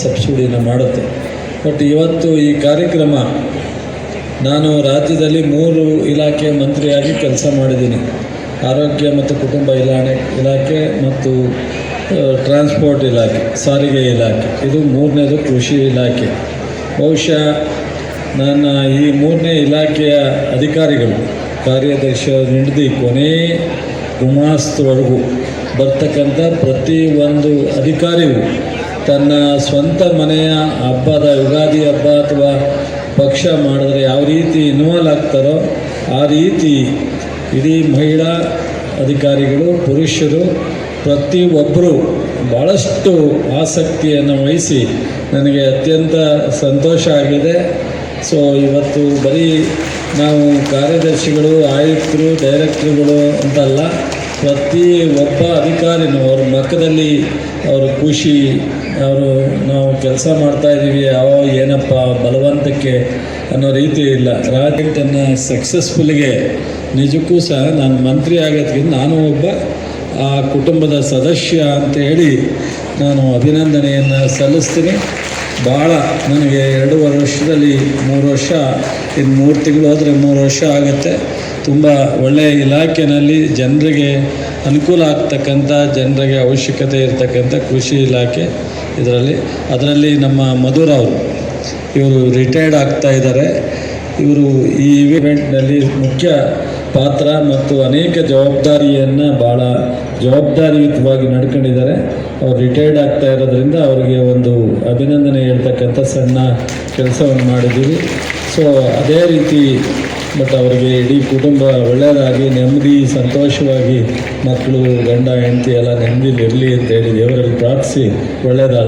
ಸಬ್ಸಿಡಿನ ಮಾಡುತ್ತೆ. ಬಟ್ ಇವತ್ತು ಈ ಕಾರ್ಯಕ್ರಮ ನಾನು ರಾಜ್ಯದಲ್ಲಿ ಮೂರು ಇಲಾಖೆ ಮಂತ್ರಿಯಾಗಿ ಕೆಲಸ ಮಾಡಿದ್ದೀನಿ. ಆರೋಗ್ಯ ಮತ್ತು ಕುಟುಂಬ ಇಲಾಖೆ ಇಲಾಖೆ ಮತ್ತು ಟ್ರಾನ್ಸ್ಪೋರ್ಟ್ ಇಲಾಖೆ, ಸಾರಿಗೆ ಇಲಾಖೆ. ಇದು ಮೂರನೇದು ಕೃಷಿ ಇಲಾಖೆ. ಬಹುಶಃ ನನ್ನ ಈ ಮೂರನೇ ಇಲಾಖೆಯ ಅಧಿಕಾರಿಗಳು ಕಾರ್ಯದರ್ಶಿಯವರು ಹಿಡಿದು ಕೊನೆ ಗುಮಾಸ್ತವರೆಗೂ ಬರ್ತಕ್ಕಂಥ ಪ್ರತಿ ಒಂದು ಅಧಿಕಾರಿಯು ತನ್ನ ಸ್ವಂತ ಮನೆಯ ಹಬ್ಬದ ಯುಗಾದಿ ಹಬ್ಬ ಅಥವಾ ಪಕ್ಷ ಮಾಡಿದ್ರೆ ಯಾವ ರೀತಿ ಇನ್ವಾಲ್ವ್ ಆಗ್ತಾರೋ ಆ ರೀತಿ ಇಡೀ ಮಹಿಳಾ ಅಧಿಕಾರಿಗಳು, ಪುರುಷರು ಪ್ರತಿಯೊಬ್ಬರು ಭಾಳಷ್ಟು ಆಸಕ್ತಿಯನ್ನು ವಹಿಸಿ ನನಗೆ ಅತ್ಯಂತ ಸಂತೋಷ ಆಗಿದೆ. ಸೊ ಇವತ್ತು ಬರೀ ನಾವು ಕಾರ್ಯದರ್ಶಿಗಳು, ಆಯುಕ್ತರು, ಡೈರೆಕ್ಟ್ರುಗಳು ಅಂತಲ್ಲ ಪ್ರತಿ ಒಬ್ಬ ಅಧಿಕಾರಿನೂ ಅವ್ರ ಮಕ್ಕದಲ್ಲಿ ಅವ್ರ ಖುಷಿ, ಅವರು ನಾವು ಕೆಲಸ ಮಾಡ್ತಾ ಇದ್ದೀವಿ ಯಾವ ಏನಪ್ಪ ಬಲವಂತಕ್ಕೆ ಅನ್ನೋ ರೀತಿ ಇಲ್ಲ. ರಾಜ್ಯವನ್ನು ಸಕ್ಸಸ್ಫುಲ್ಗೆ ನಿಜಕ್ಕೂ ಸಹ ನಾನು ಮಂತ್ರಿ ಆಗೋದ್ಕಿಂತ ನಾನು ಒಬ್ಬ ಆ ಕುಟುಂಬದ ಸದಸ್ಯ ಅಂತ ಹೇಳಿ ನಾನು ಅಭಿನಂದನೆಯನ್ನು ಸಲ್ಲಿಸ್ತೀನಿ. ಭಾಳ ನನಗೆ ಎರಡೂವರೆ ವರ್ಷದಲ್ಲಿ ಮೂರು ವರ್ಷ, ಇನ್ನು ಮೂರು ತಿಂಗಳು ಹೋದರೆ ಮೂರು ವರ್ಷ ಆಗುತ್ತೆ. ತುಂಬ ಒಳ್ಳೆಯ ಇಲಾಖೆಯಲ್ಲಿ ಜನರಿಗೆ ಅನುಕೂಲ ಆಗ್ತಕ್ಕಂಥ, ಜನರಿಗೆ ಅವಶ್ಯಕತೆ ಇರತಕ್ಕಂಥ ಕೃಷಿ ಇಲಾಖೆ ಇದರಲ್ಲಿ. ಅದರಲ್ಲಿ ನಮ್ಮ ಮಧುರ ಅವರು, ಇವರು ರಿಟೈರ್ಡ್ ಆಗ್ತಾ ಇದ್ದಾರೆ. ಇವರು ಈ ಇವೆಂಟ್ನಲ್ಲಿ ಮುಖ್ಯ ಪಾತ್ರ ಮತ್ತು ಅನೇಕ ಜವಾಬ್ದಾರಿಯನ್ನು ಭಾಳ ಜವಾಬ್ದಾರಿಯುತವಾಗಿ ನಡ್ಕೊಂಡಿದ್ದಾರೆ. ಅವ್ರು ರಿಟೈರ್ಡ್ ಆಗ್ತಾ ಇರೋದ್ರಿಂದ ಅವರಿಗೆ ಒಂದು ಅಭಿನಂದನೆ ಹೇಳ್ತಕ್ಕಂಥ ಸಣ್ಣ ಕೆಲಸವನ್ನು ಮಾಡಿದ್ದೀವಿ. ಸೊ ಅದೇ ರೀತಿ ಬಟ್ ಅವರಿಗೆ ಇಡೀ ಕುಟುಂಬ ಒಳ್ಳೆಯದಾಗಿ, ನೆಮ್ಮದಿ, ಸಂತೋಷವಾಗಿ, ಮಕ್ಕಳು, ಗಂಡ, ಹೆಂಡತಿ ಎಲ್ಲ ನೆಮ್ಮದಿಲಿ ಇರಲಿ ಅಂತೇಳಿ ದೇವರಲ್ಲಿ ಪ್ರಾರ್ಥಿಸಿ ಒಳ್ಳೆಯದಾಗಲಿ.